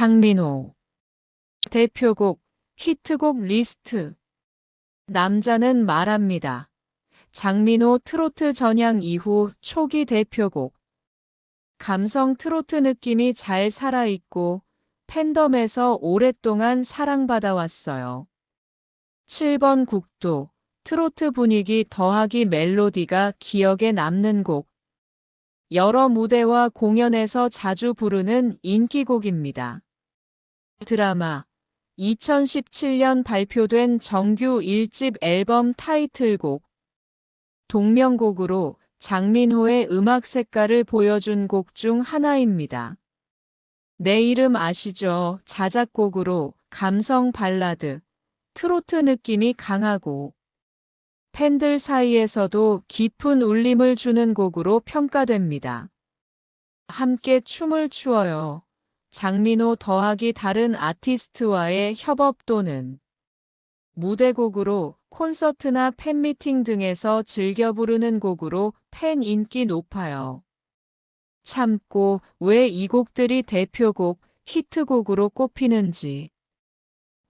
장민호 대표곡 히트곡 리스트 남자는 말합니다. 장민호 트로트 전향 이후 초기 대표곡 감성 트로트 느낌이 잘 살아있고 팬덤에서 오랫동안 사랑받아왔어요. 7번 국도 트로트 분위기 더하기 멜로디가 기억에 남는 곡 여러 무대와 공연에서 자주 부르는 인기곡입니다. 드라마 2017년 발표된 정규 1집 앨범 타이틀곡 동명곡으로 장민호의 음악 색깔을 보여준 곡 중 하나입니다. 내 이름 아시죠? 자작곡으로 감성 발라드, 트로트 느낌이 강하고 팬들 사이에서도 깊은 울림을 주는 곡으로 평가됩니다. 함께 춤을 추어요. 장민호 더하기 다른 아티스트와의 협업 또는 무대곡으로 콘서트나 팬미팅 등에서 즐겨 부르는 곡으로 팬 인기 높아요. 참고 왜 이 곡들이 대표곡, 히트곡으로 꼽히는지.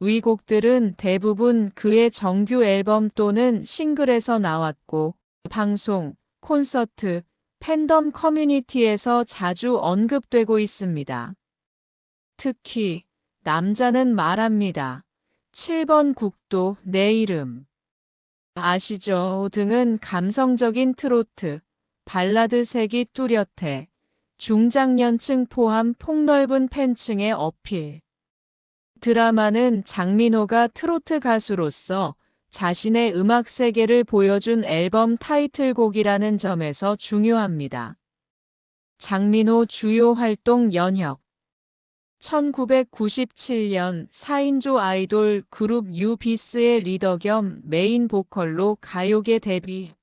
위 곡들은 대부분 그의 정규 앨범 또는 싱글에서 나왔고, 방송, 콘서트, 팬덤 커뮤니티에서 자주 언급되고 있습니다. 특히, 남자는 말합니다. 7번 국도, 내 이름. 아시죠? 등은 감성적인 트로트, 발라드 색이 뚜렷해 중장년층 포함 폭넓은 팬층의 어필. 드라마는 장민호가 트로트 가수로서 자신의 음악 세계를 보여준 앨범 타이틀곡이라는 점에서 중요합니다. 장민호 주요 활동 연혁 1997년 4인조 아이돌 그룹 유비스의 리더 겸 메인 보컬로 가요계 데뷔.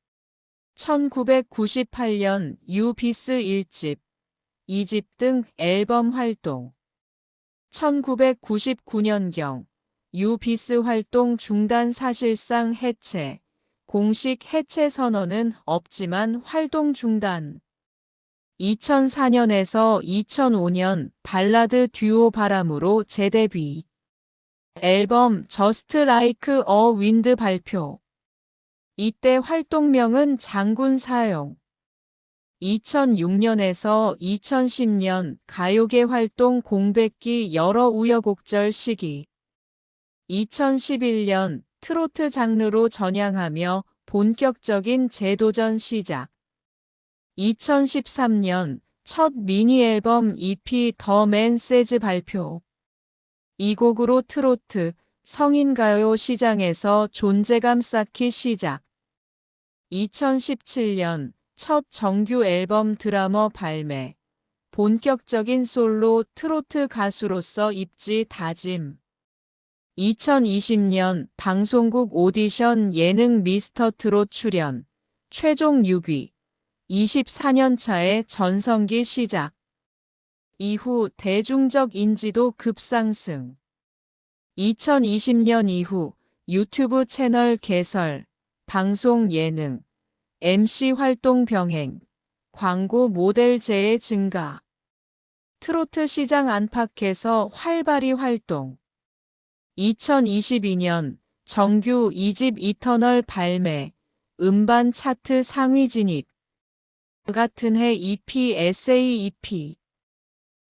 1998년 유비스 1집, 2집 등 앨범 활동. 1999년경 유비스 활동 중단 사실상 해체 공식 해체 선언은 없지만 활동 중단 2004년에서 2005년 발라드 듀오 바람으로 재데뷔. 앨범 저스트 라이크 어 윈드 발표. 이때 활동명은 장군 사용. 2006년에서 2010년 가요계 활동 공백기 여러 우여곡절 시기. 2011년 트로트 장르로 전향하며 본격적인 재도전 시작. 2013년 첫 미니 앨범 EP 더 맨 세즈 발표. 이 곡으로 트로트, 성인 가요 시장에서 존재감 쌓기 시작. 2017년 첫 정규 앨범 드라머 발매. 본격적인 솔로 트로트 가수로서 입지 다짐. 2020년 방송국 오디션 예능 미스터 트롯 출연. 최종 6위. 24년 차의 전성기 시작. 이후 대중적 인지도 급상승. 2020년 이후 유튜브 채널 개설, 방송 예능, MC 활동 병행, 광고 모델 재해 증가. 트로트 시장 안팎에서 활발히 활동. 2022년 정규 2집 이터널 발매, 음반 차트 상위 진입. 같은 해 EP 에세이 EP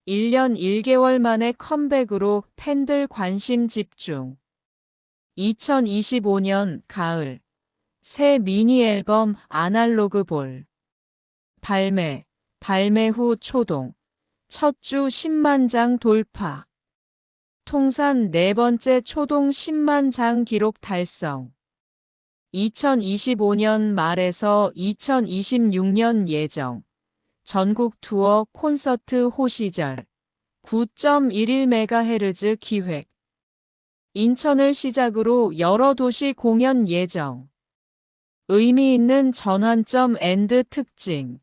1년 1개월 만에 컴백으로 팬들 관심 집중. 2025년 가을. 새 미니 앨범 아날로그 볼. 발매. 발매 후 초동. 첫 주 10만 장 돌파. 통산 네 번째 초동 10만 장 기록 달성 2025년 말에서 2026년 예정. 전국 투어 콘서트 호시절. 9.11MHz 기획. 인천을 시작으로 여러 도시 공연 예정. 의미 있는 전환점 앤드 특징.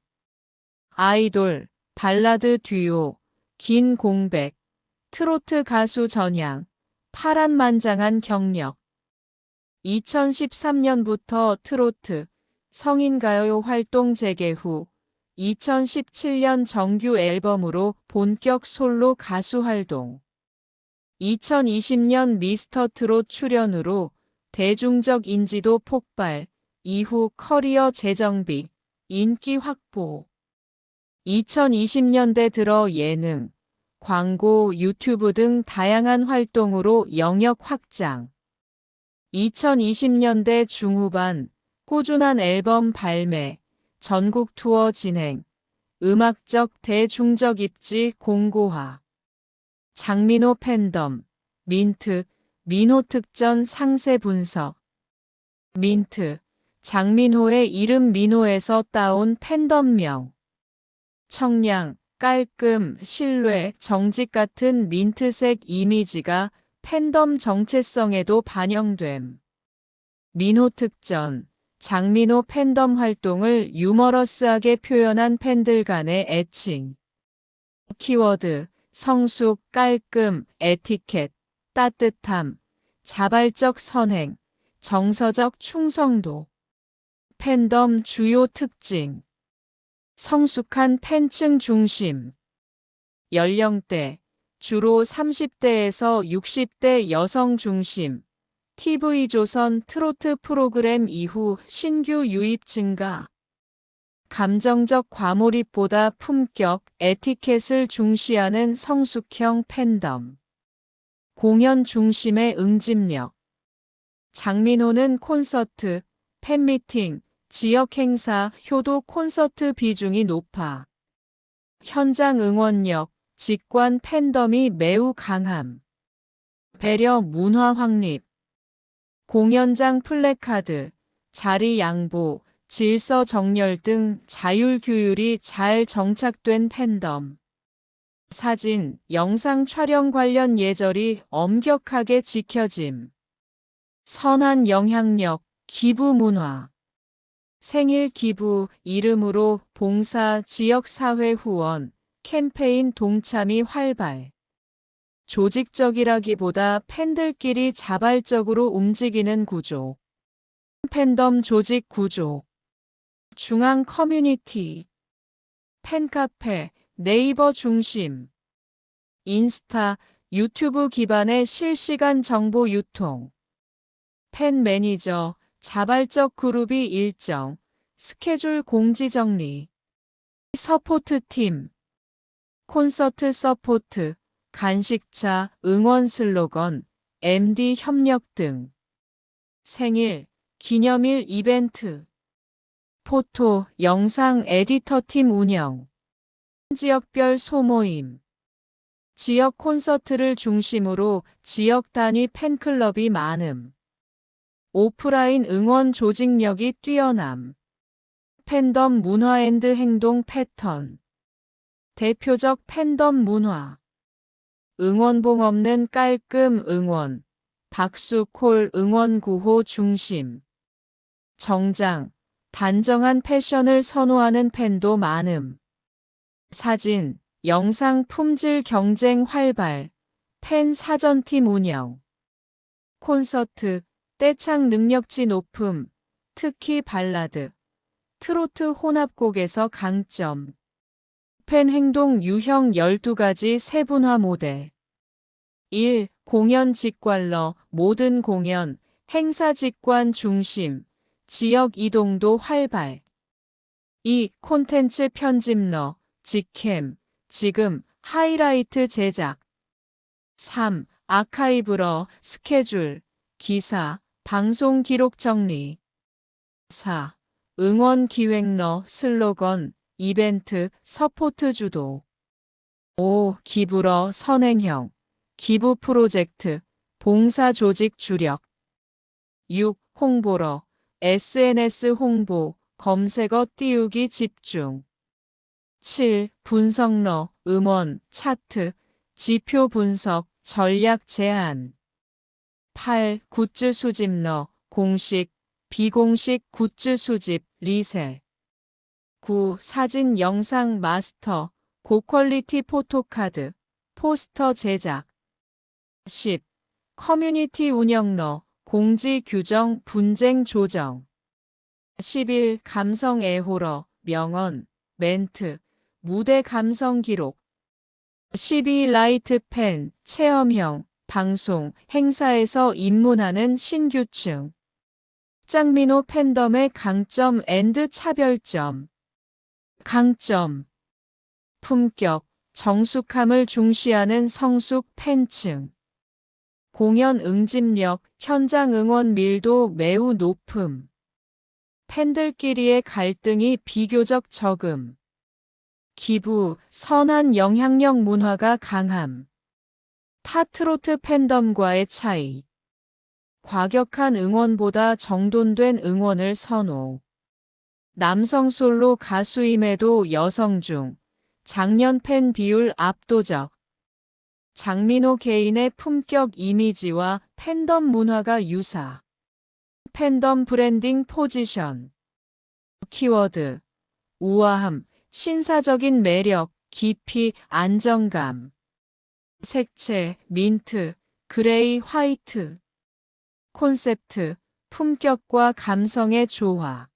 아이돌, 발라드 듀오, 긴 공백, 트로트 가수 전향, 파란만장한 경력. 2013년부터 트로트, 성인가요 활동 재개 후 2017년 정규 앨범으로 본격 솔로 가수 활동. 2020년 미스터 트롯 출연으로 대중적 인지도 폭발, 이후 커리어 재정비, 인기 확보. 2020년대 들어 예능, 광고, 유튜브 등 다양한 활동으로 영역 확장. 2020년대 중후반 꾸준한 앨범 발매, 전국 투어 진행, 음악적 대중적 입지 공고화. 장민호 팬덤, 민트, 민호 특전 상세 분석. 민트, 장민호의 이름 민호에서 따온 팬덤명. 청량, 깔끔, 신뢰, 정직 같은 민트색 이미지가 팬덤 정체성에도 반영됨. 민호 특전, 장민호 팬덤 활동을 유머러스하게 표현한 팬들 간의 애칭. 키워드, 성숙, 깔끔, 에티켓, 따뜻함, 자발적 선행, 정서적 충성도. 팬덤 주요 특징. 성숙한 팬층 중심. 연령대, 주로 30대에서 60대 여성 중심. TV조선 트로트 프로그램 이후 신규 유입 증가. 감정적 과몰입보다 품격, 에티켓을 중시하는 성숙형 팬덤. 공연 중심의 응집력. 장민호는 콘서트, 팬미팅, 지역 행사, 효도 콘서트 비중이 높아. 현장 응원력, 직관 팬덤이 매우 강함. 배려 문화 확립. 공연장 플래카드, 자리 양보, 질서 정렬 등 자율 규율이 잘 정착된 팬덤. 사진, 영상 촬영 관련 예절이 엄격하게 지켜짐. 선한 영향력, 기부 문화. 생일 기부, 이름으로 봉사, 지역사회 후원, 캠페인 동참이 활발. 조직적이라기보다 팬들끼리 자발적으로 움직이는 구조. 팬덤 조직 구조. 중앙 커뮤니티. 팬카페, 네이버 중심. 인스타, 유튜브 기반의 실시간 정보 유통. 팬 매니저, 자발적 그룹이 일정, 스케줄 공지 정리. 서포트 팀. 콘서트 서포트, 간식차, 응원 슬로건, MD 협력 등. 생일, 기념일 이벤트. 포토, 영상 에디터 팀 운영. 지역별 소모임. 지역 콘서트를 중심으로 지역 단위 팬클럽이 많음. 오프라인 응원 조직력이 뛰어남. 팬덤 문화 앤드 행동 패턴. 대표적 팬덤 문화. 응원봉 없는 깔끔 응원. 박수 콜 응원 구호 중심. 정장. 단정한 패션을 선호하는 팬도 많음. 사진, 영상 품질 경쟁 활발. 팬 사전팀 운영. 콘서트, 떼창 능력치 높음. 특히 발라드. 트로트 혼합곡에서 강점. 팬 행동 유형 12가지 세분화 모델. 1. 공연 직관러, 모든 공연, 행사 직관 중심, 지역 이동도 활발. 2. 콘텐츠 편집러, 직캠, 지금, 하이라이트 제작. 3. 아카이브러, 스케줄, 기사, 방송 기록 정리. 4. 응원 기획러, 슬로건, 이벤트, 서포트 주도. 5. 기부러, 선행형, 기부 프로젝트, 봉사 조직 주력. 6. 홍보러, SNS 홍보, 검색어 띄우기 집중. 7. 분석러, 음원, 차트, 지표 분석, 전략 제안. 8. 굿즈 수집러, 공식, 비공식 굿즈 수집, 리셀. 9. 사진 영상 마스터, 고퀄리티 포토카드, 포스터 제작. 10. 커뮤니티 운영러, 공지 규정 분쟁 조정. 11. 감성 애호러, 명언, 멘트, 무대 감성 기록. 12. 라이트 펜, 체험형, 방송, 행사에서 입문하는 신규층. 짱민호 팬덤의 강점 앤드 차별점. 강점. 품격, 정숙함을 중시하는 성숙 팬층. 공연 응집력, 현장 응원 밀도 매우 높음. 팬들끼리의 갈등이 비교적 적음. 기부, 선한 영향력 문화가 강함. 타트로트 팬덤과의 차이. 과격한 응원보다 정돈된 응원을 선호. 남성 솔로 가수임에도 여성 중 장년 팬 비율 압도적. 장민호 개인의 품격 이미지와 팬덤 문화가 유사. 팬덤 브랜딩 포지션. 키워드. 우아함, 신사적인 매력, 깊이, 안정감. 색채, 민트, 그레이, 화이트. 콘셉트, 품격과 감성의 조화.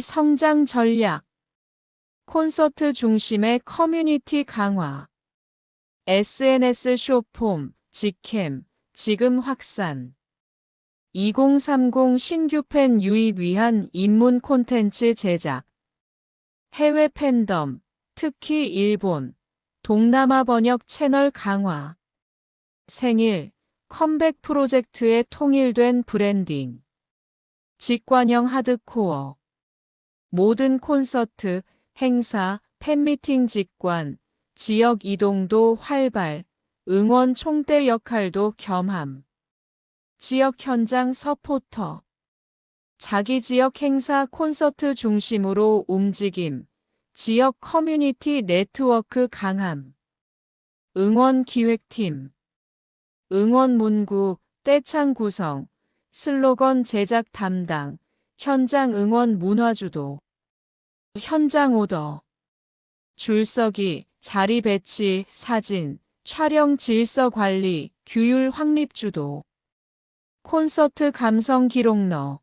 성장 전략. 콘서트 중심의 커뮤니티 강화. SNS 쇼폼, 직캠, 지금 확산. 2030 신규 팬 유입 위한 입문 콘텐츠 제작. 해외 팬덤, 특히 일본, 동남아 번역 채널 강화. 생일, 컴백 프로젝트의 통일된 브랜딩. 직관형 하드코어. 모든 콘서트, 행사, 팬미팅 직관, 지역 이동도 활발, 응원 총대 역할도 겸함. 지역 현장 서포터. 자기 지역 행사 콘서트 중심으로 움직임. 지역 커뮤니티 네트워크 강함. 응원 기획팀. 응원 문구, 떼창 구성, 슬로건 제작 담당, 현장 응원 문화주도. 현장 오더. 줄서기, 자리 배치, 사진, 촬영 질서 관리, 규율 확립 주도. 콘서트 감성 기록러.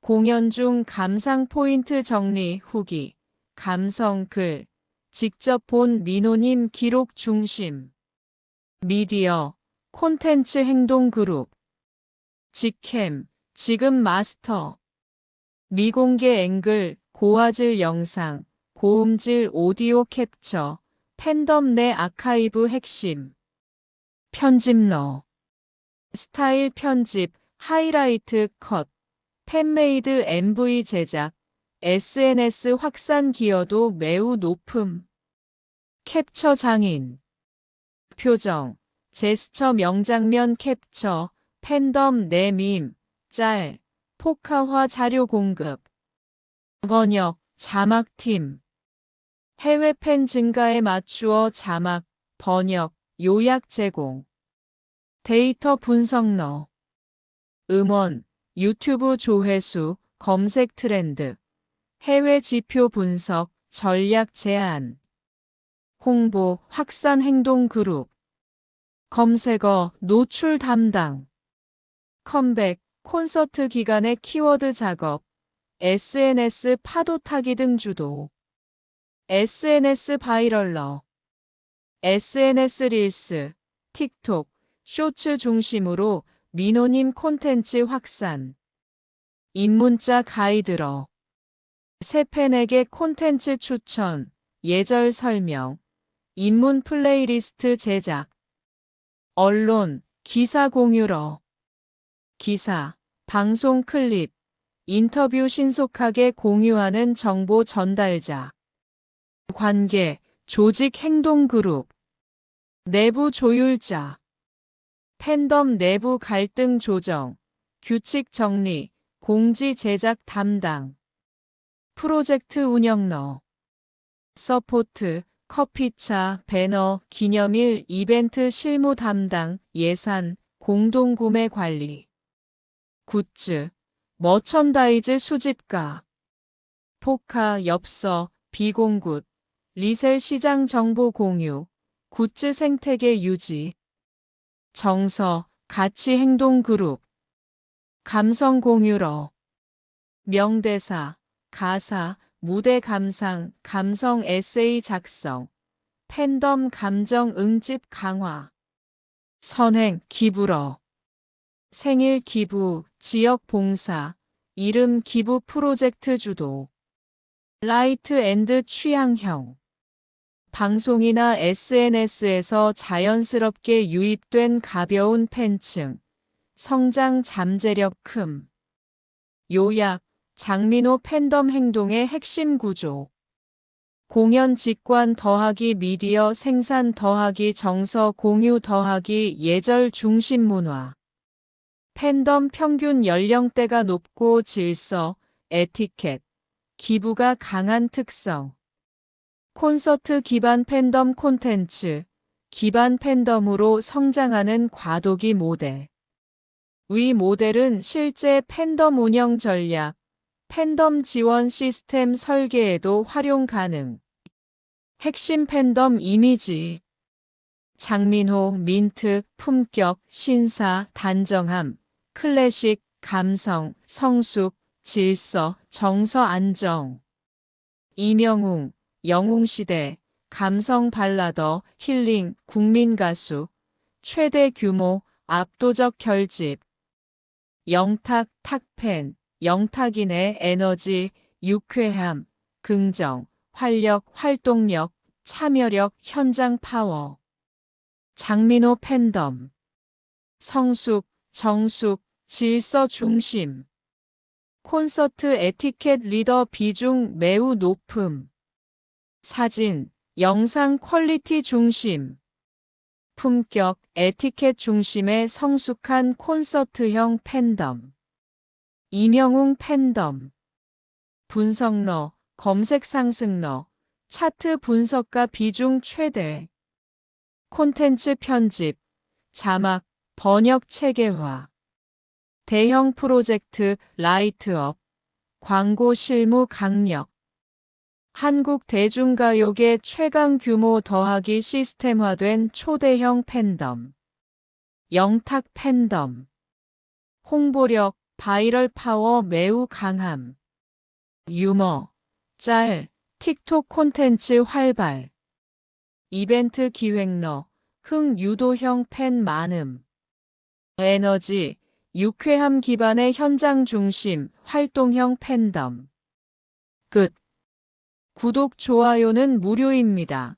공연 중 감상 포인트 정리 후기. 감성 글. 직접 본 민호님 기록 중심. 미디어. 콘텐츠 행동 그룹. 직캠. 지금 마스터. 미공개 앵글, 고화질 영상, 고음질 오디오 캡처, 팬덤 내 아카이브 핵심. 편집러. 스타일 편집, 하이라이트 컷, 팬메이드 MV 제작, SNS 확산 기여도 매우 높음. 캡처 장인. 표정, 제스처 명장면 캡처, 팬덤 내밈, 짤, 포카화 자료 공급. 번역, 자막팀. 해외 팬 증가에 맞추어 자막, 번역, 요약 제공. 데이터 분석러. 음원, 유튜브 조회수, 검색 트렌드. 해외 지표 분석, 전략 제안. 홍보, 확산 행동 그룹. 검색어, 노출 담당. 컴백, 콘서트 기간의 키워드 작업. SNS 파도 타기 등 주도. SNS 바이럴러. SNS 릴스, 틱톡, 쇼츠 중심으로 민호님 콘텐츠 확산. 입문자 가이드러. 새 팬에게 콘텐츠 추천, 예절 설명, 입문 플레이리스트 제작. 언론, 기사 공유러. 기사, 방송 클립, 인터뷰 신속하게 공유하는 정보 전달자. 관계, 조직 행동 그룹. 내부 조율자. 팬덤 내부 갈등 조정, 규칙 정리, 공지 제작 담당. 프로젝트 운영러. 서포트, 커피차, 배너, 기념일, 이벤트 실무 담당, 예산, 공동구매 관리. 굿즈, 머천다이즈 수집가, 포카, 엽서, 비공굿, 리셀 시장 정보 공유, 굿즈 생태계 유지, 정서, 가치 행동 그룹, 감성 공유러, 명대사, 가사, 무대 감상, 감성 에세이 작성, 팬덤 감정 응집 강화. 선행, 기부러. 생일 기부, 지역 봉사, 이름 기부 프로젝트 주도. 라이트 앤드 취향형. 방송이나 SNS에서 자연스럽게 유입된 가벼운 팬층. 성장 잠재력 큼. 요약, 장민호 팬덤 행동의 핵심 구조. 공연 직관 더하기 미디어 생산 더하기 정서 공유 더하기 예절 중심 문화. 팬덤 평균 연령대가 높고 질서, 에티켓, 기부가 강한 특성. 콘서트 기반 팬덤 콘텐츠, 기반 팬덤으로 성장하는 과도기 모델. 위 모델은 실제 팬덤 운영 전략, 팬덤 지원 시스템 설계에도 활용 가능. 핵심 팬덤 이미지. 장민호, 민트, 품격, 신사, 단정함, 클래식, 감성, 성숙, 질서, 정서 안정. 이명웅, 영웅시대, 감성 발라더, 힐링, 국민가수, 최대 규모, 압도적 결집. 영탁, 탁팬, 영탁인의 에너지, 유쾌함, 긍정, 활력, 활동력, 참여력, 현장 파워. 장민호 팬덤. 성숙, 정숙, 질서 중심. 콘서트 에티켓 리더 비중 매우 높음. 사진, 영상 퀄리티 중심. 품격, 에티켓 중심의 성숙한 콘서트형 팬덤. 이명웅 팬덤. 분석러, 검색 상승러, 차트 분석가 비중 최대. 콘텐츠 편집, 자막, 번역 체계화. 대형 프로젝트 라이트업, 광고 실무 강력. 한국 대중가요계 최강 규모 더하기 시스템화된 초대형 팬덤. 영탁 팬덤. 홍보력, 바이럴 파워 매우 강함. 유머, 짤, 틱톡 콘텐츠 활발. 이벤트 기획러, 흥 유도형 팬 많음. 에너지, 유쾌함 기반의 현장 중심, 활동형 팬덤. 끝. 구독, 좋아요는 무료입니다.